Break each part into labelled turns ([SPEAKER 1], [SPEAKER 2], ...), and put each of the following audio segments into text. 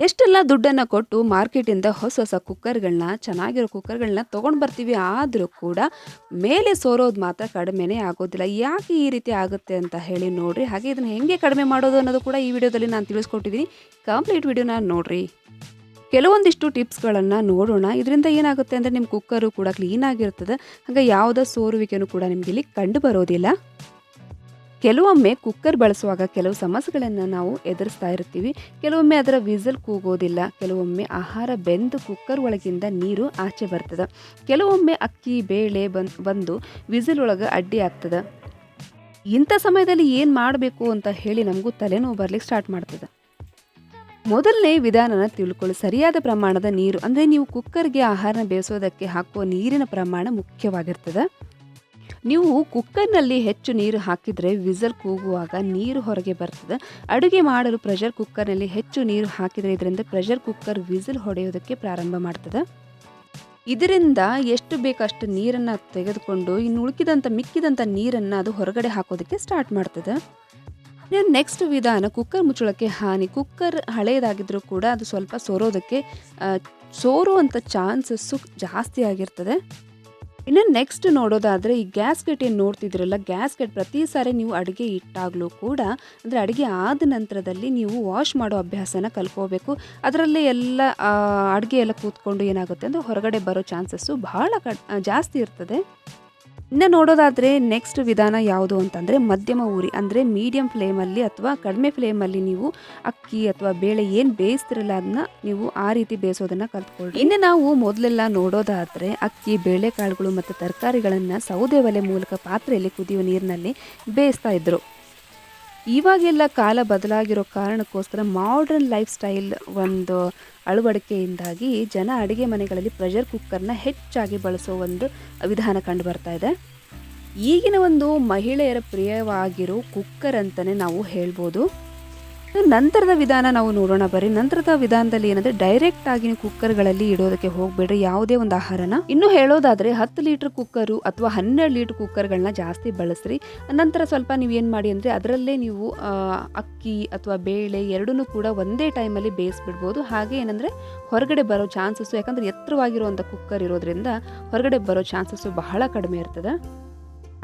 [SPEAKER 1] ಎಷ್ಟೆಲ್ಲ ದುಡ್ಡನ್ನು ಕೊಟ್ಟು ಮಾರ್ಕೆಟಿಂದ ಹೊಸ ಹೊಸ ಕುಕ್ಕರ್ಗಳನ್ನ ಚೆನ್ನಾಗಿರೋ ಕುಕ್ಕರ್ಗಳನ್ನ ತೊಗೊಂಡು ಬರ್ತೀವಿ ಆದರೂ ಕೂಡ ಮೇಲೆ ಸೋರೋದು ಮಾತ್ರ ಕಡಿಮೆನೇ ಆಗೋದಿಲ್ಲ. ಯಾಕೆ ಈ ರೀತಿ ಆಗುತ್ತೆ ಅಂತ ಹೇಳಿ ನೋಡ್ರಿ. ಹಾಗೆ ಇದನ್ನು ಹೆಂಗೆ ಕಡಿಮೆ ಮಾಡೋದು ಅನ್ನೋದು ಕೂಡ ಈ ವಿಡಿಯೋದಲ್ಲಿ ನಾನು ತಿಳಿಸ್ಕೊಟ್ಟಿದ್ದೀನಿ ಕಂಪ್ಲೀಟ್ ವಿಡಿಯೋನ ನೋಡ್ರಿ. ಕೆಲವೊಂದಿಷ್ಟು ಟಿಪ್ಸ್ಗಳನ್ನು ನೋಡೋಣ. ಇದರಿಂದ ಏನಾಗುತ್ತೆ ಅಂದರೆ ನಿಮ್ಮ ಕುಕ್ಕರು ಕೂಡ ಕ್ಲೀನಾಗಿರ್ತದೆ ಹಾಗೆ ಯಾವುದೇ ಸೋರುವಿಕೆಯೂ ಕೂಡ ನಿಮಗೆ ಇಲ್ಲಿ ಕಂಡು ಬರೋದಿಲ್ಲ. ಕೆಲವೊಮ್ಮೆ ಕುಕ್ಕರ್ ಬಳಸುವಾಗ ಕೆಲವು ಸಮಸ್ಯೆಗಳನ್ನು ನಾವು ಎದುರಿಸ್ತಾ ಇರ್ತೀವಿ ಕೆಲವೊಮ್ಮೆ ಅದರ ವಿಸಲ್ ಕೂಗೋದಿಲ್ಲ. ಕೆಲವೊಮ್ಮೆ ಆಹಾರ ಬೆಂದು ಕುಕ್ಕರ್ ಒಳಗಿಂದ ನೀರು ಆಚೆ ಬರ್ತದೆ. ಕೆಲವೊಮ್ಮೆ ಅಕ್ಕಿ, ಬೇಳೆ ಬಂದ್ ವಿಸಲ್ ಒಳಗೆ ಅಡ್ಡಿ ಆಗ್ತದೆ. ಇಂಥ ಸಮಯದಲ್ಲಿ ಏನು ಮಾಡಬೇಕು ಅಂತ ಹೇಳಿ ನಮಗೂ ತಲೆನೋವು ಬರ್ಲಿಕ್ಕೆ ಸ್ಟಾರ್ಟ್ ಮಾಡ್ತದೆ. ಮೊದಲನೇ ವಿಧಾನನ ತಿಳ್ಕೊಳ್ಳಿ. ಸರಿಯಾದ ಪ್ರಮಾಣದ ನೀರು ಅಂದರೆ ನೀವು ಕುಕ್ಕರ್ಗೆ ಆಹಾರನ ಬೇಯಿಸೋದಕ್ಕೆ ಹಾಕುವ ನೀರಿನ ಪ್ರಮಾಣ ಮುಖ್ಯವಾಗಿರ್ತದೆ. ನೀವು ಕುಕ್ಕರ್ನಲ್ಲಿ ಹೆಚ್ಚು ನೀರು ಹಾಕಿದರೆ ವಿಸಲ್ ಕೂಗುವಾಗ ನೀರು ಹೊರಗೆ ಬರ್ತದೆ. ಅಡುಗೆ ಮಾಡಲು ಪ್ರೆಷರ್ ಕುಕ್ಕರ್ನಲ್ಲಿ ಹೆಚ್ಚು ನೀರು ಹಾಕಿದರೆ ಇದರಿಂದ ಪ್ರೆಷರ್ ಕುಕ್ಕರ್ ವಿಸಲ್ ಹೊಡೆಯೋದಕ್ಕೆ ಪ್ರಾರಂಭ ಮಾಡ್ತದೆ. ಇದರಿಂದ ಎಷ್ಟು ಬೇಕಷ್ಟು ನೀರನ್ನು ತೆಗೆದುಕೊಂಡು, ಇನ್ನು ಉಳುಕಿದಂಥ ಮಿಕ್ಕಿದಂಥ ನೀರನ್ನು ಅದು ಹೊರಗಡೆ ಹಾಕೋದಕ್ಕೆ ಸ್ಟಾರ್ಟ್ ಮಾಡ್ತದೆ. ನೆಕ್ಸ್ಟ್ ವಿಧಾನ ಕುಕ್ಕರ್ ಮುಚ್ಚಳಕ್ಕೆ ಹಾನಿ. ಕುಕ್ಕರ್ ಹಳೆಯದಾಗಿದ್ದರೂ ಕೂಡ ಅದು ಸ್ವಲ್ಪ ಸೋರೋದಕ್ಕೆ ಸೋರುವಂಥ ಚಾನ್ಸಸ್ಸು ಜಾಸ್ತಿ ಆಗಿರ್ತದೆ. ಇನ್ನು ನೆಕ್ಸ್ಟ್ ನೋಡೋದಾದರೆ ಈ ಗ್ಯಾಸ್ಕೆಟ್ ಏನು ನೋಡ್ತಿದ್ರಲ್ಲ ಗ್ಯಾಸ್ಕೆಟ್ ಪ್ರತಿ ಸಾರಿ ನೀವು ಅಡುಗೆ ಇಟ್ಟಾಗಲೂ ಕೂಡ, ಅಂದರೆ ಅಡುಗೆ ಆದ ನಂತರದಲ್ಲಿ ನೀವು ವಾಶ್ ಮಾಡೋ ಅಭ್ಯಾಸನ ಕಲ್ಕೋಬೇಕು ಅದರಲ್ಲಿ ಎಲ್ಲ ಅಡುಗೆ ಎಲ್ಲ ಕೂತ್ಕೊಂಡು ಏನಾಗುತ್ತೆ ಅಂದರೆ ಹೊರಗಡೆ ಬರೋ ಚಾನ್ಸಸ್ಸು ಬಹಳ ಕ ಜಾಸ್ತಿ ಇರ್ತದೆ. ಇನ್ನು ನೋಡೋದಾದರೆ ನೆಕ್ಸ್ಟ್ ವಿಧಾನ ಯಾವುದು ಅಂತಂದರೆ ಮಧ್ಯಮ ಊರಿ, ಅಂದರೆ ಮೀಡಿಯಂ ಫ್ಲೇಮಲ್ಲಿ ಅಥವಾ ಕಡಿಮೆ ಫ್ಲೇಮಲ್ಲಿ ನೀವು ಅಕ್ಕಿ ಅಥವಾ ಬೇಳೆ ಏನು ಬೇಯಿಸ್ತಿರಲ್ಲ ಅದನ್ನ ನೀವು ಆ ರೀತಿ ಬೇಯಿಸೋದನ್ನು ಕಲ್ತ್ಕೊಳ್ಳಿ ಇನ್ನು ನಾವು ಮೊದಲೆಲ್ಲ ನೋಡೋದಾದರೆ ಅಕ್ಕಿ, ಬೇಳೆಕಾಳುಗಳು ಮತ್ತು ತರಕಾರಿಗಳನ್ನು ಸೌದೆ ಒಲೆ ಮೂಲಕ ಪಾತ್ರೆಯಲ್ಲಿ ಕುದಿಯುವ ನೀರಿನಲ್ಲಿ ಬೇಯಿಸ್ತಾ ಇದ್ರು. ಇವಾಗೆಲ್ಲ ಕಾಲ ಬದಲಾಗಿರೋ ಕಾರಣಕ್ಕೋಸ್ಕರ ಮಾಡರ್ನ್ ಲೈಫ್ ಸ್ಟೈಲ್ ಒಂದು ಅಳವಡಿಕೆಯಿಂದಾಗಿ ಜನ ಅಡುಗೆ ಮನೆಗಳಲ್ಲಿ ಪ್ರೆಷರ್ ಕುಕ್ಕರ್ನ ಹೆಚ್ಚಾಗಿ ಬಳಸೋ ಒಂದು ವಿಧಾನ ಕಂಡು ಬರ್ತಾ ಇದೆ. ಈಗಿನ ಒಂದು ಮಹಿಳೆಯರ ಪ್ರಿಯವಾಗಿರೋ ಕುಕ್ಕರ್ ಅಂತಲೇ ನಾವು ಹೇಳ್ಬೋದು. ನಂತರದ ವಿಧಾನ ನಾವು ನೋಡೋಣ. ಬರ್ರಿ ನಂತರದ ವಿಧಾನದಲ್ಲಿ ಏನಂದ್ರೆ ಡೈರೆಕ್ಟ್ ಆಗಿ ಕುಕ್ಕರ್ಗಳಲ್ಲಿ ಇಡೋದಕ್ಕೆ ಹೋಗ್ಬೇಡ್ರಿ. ಯಾವುದೇ ಒಂದು ಆಹಾರನ. ಇನ್ನು ಹೇಳೋದಾದ್ರೆ ಹತ್ತು ಲೀಟರ್ ಕುಕ್ಕರು ಅಥವಾ ಹನ್ನೆರಡು ಲೀಟರ್ ಕುಕ್ಕರ್ಗಳನ್ನ ಜಾಸ್ತಿ ಬಳಸ್ರಿ. ನಂತರ ಸ್ವಲ್ಪ ನೀವು ಏನು ಮಾಡಿ ಅಂದರೆ ಅದರಲ್ಲೇ ನೀವು ಅಕ್ಕಿ ಅಥವಾ ಬೇಳೆ ಎರಡನ್ನೂ ಕೂಡ ಒಂದೇ ಟೈಮಲ್ಲಿ ಬೇಯಿಸ್ಬಿಡ್ಬೋದು. ಹಾಗೆ ಏನಂದರೆ ಹೊರಗಡೆ ಬರೋ ಚಾನ್ಸಸ್ಸು ಯಾಕಂದರೆ ಎತ್ತರವಾಗಿರುವಂಥ ಕುಕ್ಕರ್ ಇರೋದ್ರಿಂದ ಹೊರಗಡೆ ಬರೋ ಚಾನ್ಸಸ್ಸು ಬಹಳ ಕಡಿಮೆ ಇರ್ತದೆ.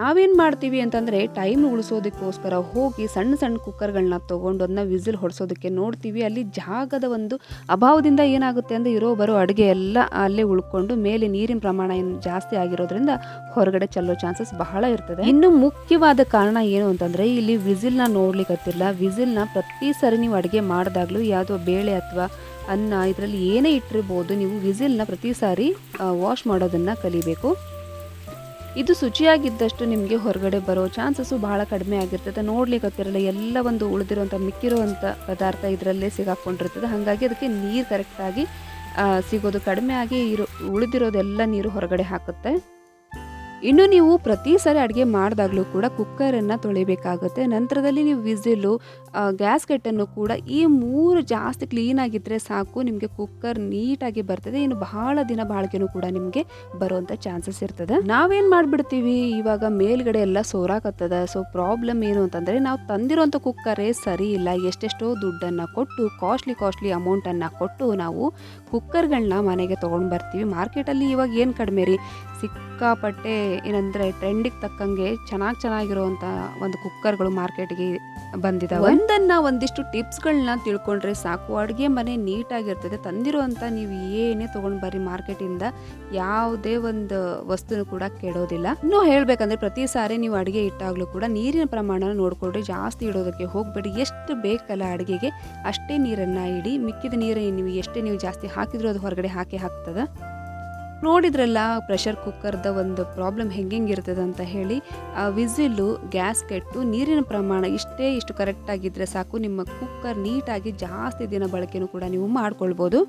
[SPEAKER 1] ನಾವೇನು ಮಾಡ್ತೀವಿ ಅಂತಂದರೆ ಟೈಮ್ ಉಳಿಸೋದಕ್ಕೋಸ್ಕರ ಹೋಗಿ ಸಣ್ಣ ಸಣ್ಣ ಕುಕ್ಕರ್ಗಳನ್ನ ತೊಗೊಂಡು ಅದನ್ನ ವಿಸಿಲ್ ಹೊಡೆಸೋದಕ್ಕೆ ನೋಡ್ತೀವಿ. ಅಲ್ಲಿ ಜಾಗದ ಒಂದು ಅಭಾವದಿಂದ ಏನಾಗುತ್ತೆ ಅಂದರೆ ಇರೋ ಬರೋ ಅಡುಗೆ ಎಲ್ಲ ಅಲ್ಲೇ ಉಳ್ಕೊಂಡು ಮೇಲೆ ನೀರಿನ ಪ್ರಮಾಣ ಏನು ಜಾಸ್ತಿ ಆಗಿರೋದ್ರಿಂದ ಹೊರಗಡೆ ಚೆಲ್ಲೋ ಚಾನ್ಸಸ್ ಬಹಳ ಇರ್ತದೆ. ಇನ್ನು ಮುಖ್ಯವಾದ ಕಾರಣ ಏನು ಅಂತಂದರೆ ಇಲ್ಲಿ ವಿಸಿಲ್ನ ನೋಡ್ಲಿಕ್ಕತ್ತಿಲ್ಲ ವಿಸಿಲ್ನ ಪ್ರತಿ ಸರಿ ನೀವು ಅಡುಗೆ ಮಾಡಿದಾಗಲೂ ಯಾವುದೋ ಬೇಳೆ ಅಥವಾ ಅನ್ನ ಇದರಲ್ಲಿ ಏನೇ ಇಟ್ಟಿರ್ಬೋದು, ನೀವು ವಿಸಿಲ್ನ ಪ್ರತಿ ಸಾರಿ ವಾಶ್ ಮಾಡೋದನ್ನು ಕಲಿಬೇಕು. ಇದು ಶುಚಿಯಾಗಿದ್ದಷ್ಟು ನಿಮಗೆ ಹೊರಗಡೆ ಬರೋ ಚಾನ್ಸಸ್ಸು ಬಹಳ ಕಡಿಮೆ ಆಗಿರ್ತದೆ. ನೋಡ್ಲಿಕ್ಕೆ ಎಲ್ಲ ಒಂದು ಉಳಿದಿರುವಂಥ, ಮಿಕ್ಕಿರುವಂಥ ಪದಾರ್ಥ ಇದರಲ್ಲೇ ಸಿಗಾಕೊಂಡಿರ್ತದೆ. ಹಾಗಾಗಿ ಅದಕ್ಕೆ ನೀರು ಕರೆಕ್ಟಾಗಿ ಸಿಗೋದು ಕಡಿಮೆ ಆಗಿ ಇರೋ, ಉಳಿದಿರೋದೆಲ್ಲ ನೀರು ಹೊರಗಡೆ ಹಾಕುತ್ತೆ. ಇನ್ನು ನೀವು ಪ್ರತಿ ಸಾರಿ ಅಡುಗೆ ಮಾಡಿದಾಗಲೂ ಕೂಡ ಕುಕ್ಕರನ್ನು ತೊಳಿಬೇಕಾಗುತ್ತೆ. ನಂತರದಲ್ಲಿ ನೀವು ವಿಸಿಲು ಗ್ಯಾಸ್ಕೆಟನ್ನು ಕೂಡ ಈ ಮೂರು ಜಾಸ್ತಿ ಕ್ಲೀನಾಗಿದ್ದರೆ ಸಾಕು. ನಿಮಗೆ ಕುಕ್ಕರ್ ನೀಟಾಗಿ ಬರ್ತದೆ. ಇನ್ನು ಬಹಳ ದಿನ ಬಾಳಿಕೆನೂ ಕೂಡ ನಿಮಗೆ ಬರುವಂಥ ಚಾನ್ಸಸ್ ಇರ್ತದೆ. ನಾವೇನು ಮಾಡಿಬಿಡ್ತೀವಿ? ಇವಾಗ ಮೇಲ್ಗಡೆ ಎಲ್ಲ ಸೋರಾಕತ್ತದ. ಸೊ, ಪ್ರಾಬ್ಲಮ್ ಏನು ಅಂತಂದರೆ ನಾವು ತಂದಿರೋಂಥ ಕುಕ್ಕರೇ ಸರಿ ಇಲ್ಲ. ಎಷ್ಟೆಷ್ಟೋ ದುಡ್ಡನ್ನು ಕೊಟ್ಟು, ಕಾಸ್ಟ್ಲಿ ಕಾಸ್ಟ್ಲಿ ಅಮೌಂಟನ್ನು ಕೊಟ್ಟು ನಾವು ಕುಕ್ಕರ್ಗಳನ್ನ ಮನೆಗೆ ತೊಗೊಂಡು ಬರ್ತೀವಿ ಮಾರ್ಕೆಟಲ್ಲಿ ಇವಾಗ ಏನು ಕಡಿಮೆ ರೀ? ಸಿಕ್ಕಾಪಟ್ಟೆ ಏನಂದರೆ ಟ್ರೆಂಡಿಗೆ ತಕ್ಕಂಗೆ ಚೆನ್ನಾಗಿ ಚೆನ್ನಾಗಿರುವಂಥ ಒಂದು ಕುಕ್ಕರ್ಗಳು ಮಾರ್ಕೆಟ್ಗೆ ಬಂದಿದ್ದಾವೆ ಒಂದನ್ನು ಒಂದಿಷ್ಟು ಟಿಪ್ಸ್ಗಳನ್ನ ತಿಳ್ಕೊಂಡ್ರೆ ಸಾಕು. ಅಡುಗೆ ಮನೆ ನೀಟಾಗಿರ್ತದೆ. ತಂದಿರುವಂಥ ನೀವು ಏನೇ ತೊಗೊಂಡು ಬರ್ರಿ ಮಾರ್ಕೆಟಿಂದ ಯಾವುದೇ ಒಂದು ವಸ್ತುನು ಕೂಡ ಕೆಡೋದಿಲ್ಲ. ಇನ್ನು ಹೇಳಬೇಕಂದ್ರೆ ಪ್ರತಿ ಸಾರಿ ನೀವು ಅಡುಗೆ ಇಟ್ಟಾಗಲೂ ಕೂಡ ನೀರಿನ ಪ್ರಮಾಣ ನೋಡಿಕೊಳ್ರಿ ಜಾಸ್ತಿ ಇಡೋದಕ್ಕೆ ಹೋಗ್ಬೇಡಿ. ಎಷ್ಟು ಬೇಕಲ್ಲ ಅಡುಗೆಗೆ ಅಷ್ಟೇ ನೀರನ್ನು ಇಡಿ. ಮಿಕ್ಕಿದ ನೀರು ನೀವು ಎಷ್ಟೇ ನೀವು ಜಾಸ್ತಿ ಹಾಕಿದ್ರು ಅದು ಹೊರಗಡೆ ಹಾಕಿ ಹಾಕ್ತದೆ ನೋಡಿದ್ರಲ್ಲ ಪ್ರೆಷರ್ ಕುಕ್ಕರ್ದ ಒಂದು ಪ್ರಾಬ್ಲಮ್ ಹೆಂಗೆ ಇರ್ತದೆ ಅಂತ ಹೇಳಿ, ಆ ವಿಸಿಲ್ಲು ಗ್ಯಾಸ್ ಕೆಟ್ಟು ನೀರಿನ ಪ್ರಮಾಣ ಇಷ್ಟೇ ಇಷ್ಟು ಕರೆಕ್ಟಾಗಿದ್ದರೆ ಸಾಕು. ನಿಮ್ಮ ಕುಕ್ಕರ್ ನೀಟಾಗಿ ಜಾಸ್ತಿ ದಿನ ಬಳಕೆನೂ ಕೂಡ ನೀವು ಮಾಡ್ಕೊಳ್ಬೋದು.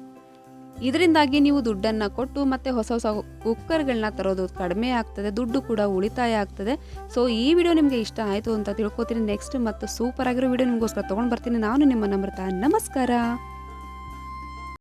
[SPEAKER 1] ಇದರಿಂದಾಗಿ ನೀವು ದುಡ್ಡನ್ನು ಕೊಟ್ಟು ಮತ್ತೆ ಹೊಸ ಹೊಸ ಕುಕ್ಕರ್ಗಳನ್ನ ತರೋದು ಕಡಿಮೆ ಆಗ್ತದೆ, ದುಡ್ಡು ಕೂಡ ಉಳಿತಾಯ ಆಗ್ತದೆ. ಸೊ ಈ ವಿಡಿಯೋ ನಿಮಗೆ ಇಷ್ಟ ಆಯಿತು ಅಂತ ತಿಳ್ಕೊತೀನಿ. ನೆಕ್ಸ್ಟ್ ಮತ್ತು ಸೂಪರ್ ಆಗಿರೋ ವಿಡಿಯೋ ನಿಮಗೋಸ್ಕರ ತೊಗೊಂಡು ಬರ್ತೀನಿ. ನಾನು ನಿಮ್ಮ ನಮ್ರತಾ. ನಮಸ್ಕಾರ!